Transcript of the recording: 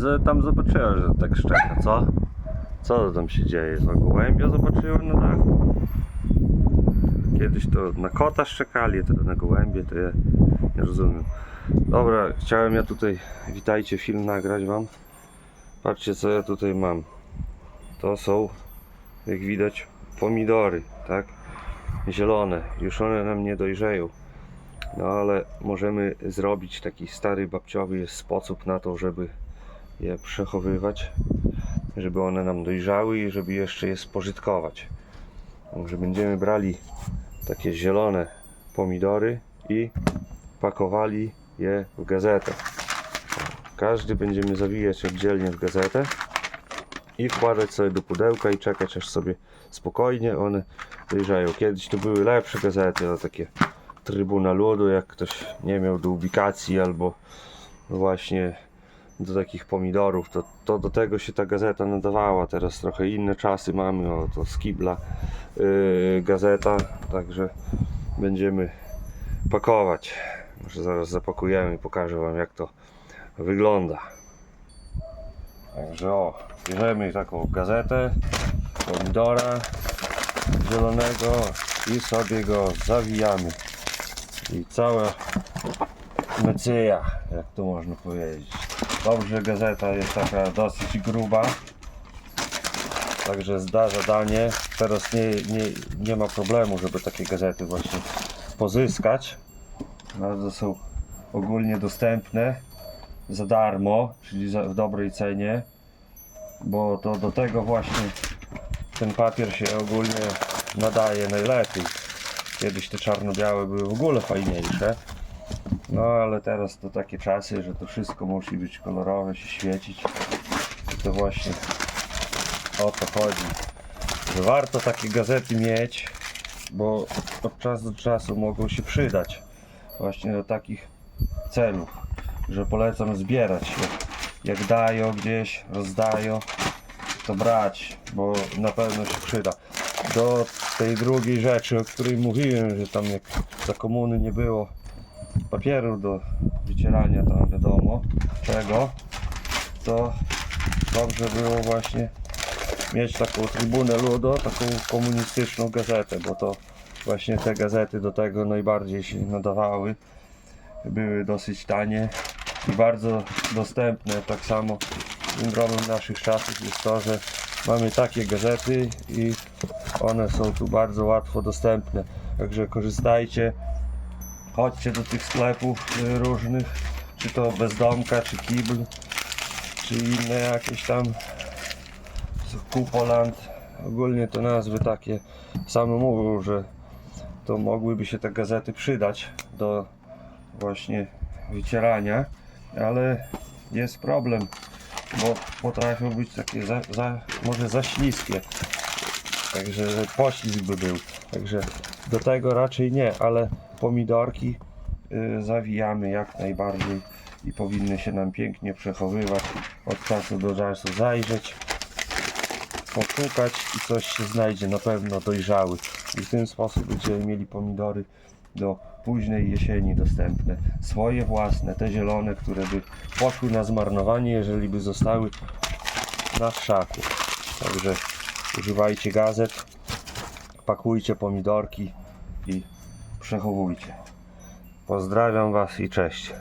z- tam zobaczyłem, że tak szczeka, co? Co tam się dzieje? Co, gołębia zobaczyłem na dachu? Kiedyś to na kota szczekali, teraz na gołębie, to ja nie rozumiem. Dobra, chciałem ja tutaj, witajcie, film nagrać wam. Patrzcie co ja tutaj mam. To są, jak widać, pomidory, tak? Zielone, już one nam nie dojrzeją. No ale możemy zrobić taki stary babciowy sposób na to, żeby je przechowywać, żeby one nam dojrzały i żeby jeszcze je spożytkować. Także będziemy brali takie zielone pomidory i pakowali je w gazetę. Każdy będziemy zawijać oddzielnie w gazetę i wkładać sobie do pudełka i czekać aż sobie spokojnie one dojrzeją. Kiedyś to były lepsze gazety, o takie Trybuna Ludu, jak ktoś nie miał do ubikacji albo właśnie do takich pomidorów, to, to do tego się ta gazeta nadawała. Teraz trochę inne czasy mamy, o to skibla yy, gazeta, także będziemy pakować. Może zaraz zapakujemy i pokażę Wam jak to wygląda. Także o, bierzemy taką gazetę, pomidora zielonego i sobie go zawijamy. I cała mecyja, jak to można powiedzieć. Dobrze, gazeta jest taka dosyć gruba. Także zda zadanie. Teraz nie, nie, nie ma problemu, żeby takie gazety właśnie pozyskać. Bardzo są ogólnie dostępne za darmo, czyli za, w dobrej cenie. Bo to do tego właśnie ten papier się ogólnie nadaje najlepiej. Kiedyś te czarno-białe były w ogóle fajniejsze. No ale teraz to takie czasy, że to wszystko musi być kolorowe, się świecić. To właśnie o to chodzi. Że warto takie gazety mieć, bo od czasu do czasu mogą się przydać właśnie do takich celów, że polecam zbierać je. Jak dają gdzieś, rozdają, to brać, bo na pewno się przyda. Do tej drugiej rzeczy, o której mówiłem, że tam jak za komuny nie było papieru do wycierania tam wiadomo czego, to dobrze było właśnie mieć taką trybunę Ludo, taką komunistyczną gazetę, bo to właśnie te gazety do tego najbardziej się nadawały. Były dosyć tanie i bardzo dostępne. Tak samo syndromem naszych czasów jest to, że mamy takie gazety i one są tu bardzo łatwo dostępne. Także korzystajcie. Chodźcie do tych sklepów y, różnych, czy to bezdomka, czy kibl, czy inne jakieś tam Kupoland. Ogólnie to nazwy takie same mówią, że to mogłyby się te gazety przydać do właśnie wycierania, ale jest problem, bo potrafią być takie za, za, może za śliskie. Także że poślizg by był. Także do tego raczej nie, ale pomidorki y, zawijamy jak najbardziej i powinny się nam pięknie przechowywać. Od czasu do czasu zajrzeć, poszukać i coś się znajdzie, na pewno dojrzały. I w ten sposób będziemy mieli pomidory do późnej jesieni dostępne. Swoje własne, te zielone, które by poszły na zmarnowanie, jeżeli by zostały na szaku. Także używajcie gazet, pakujcie pomidorki i przechowujcie. Pozdrawiam Was i cześć.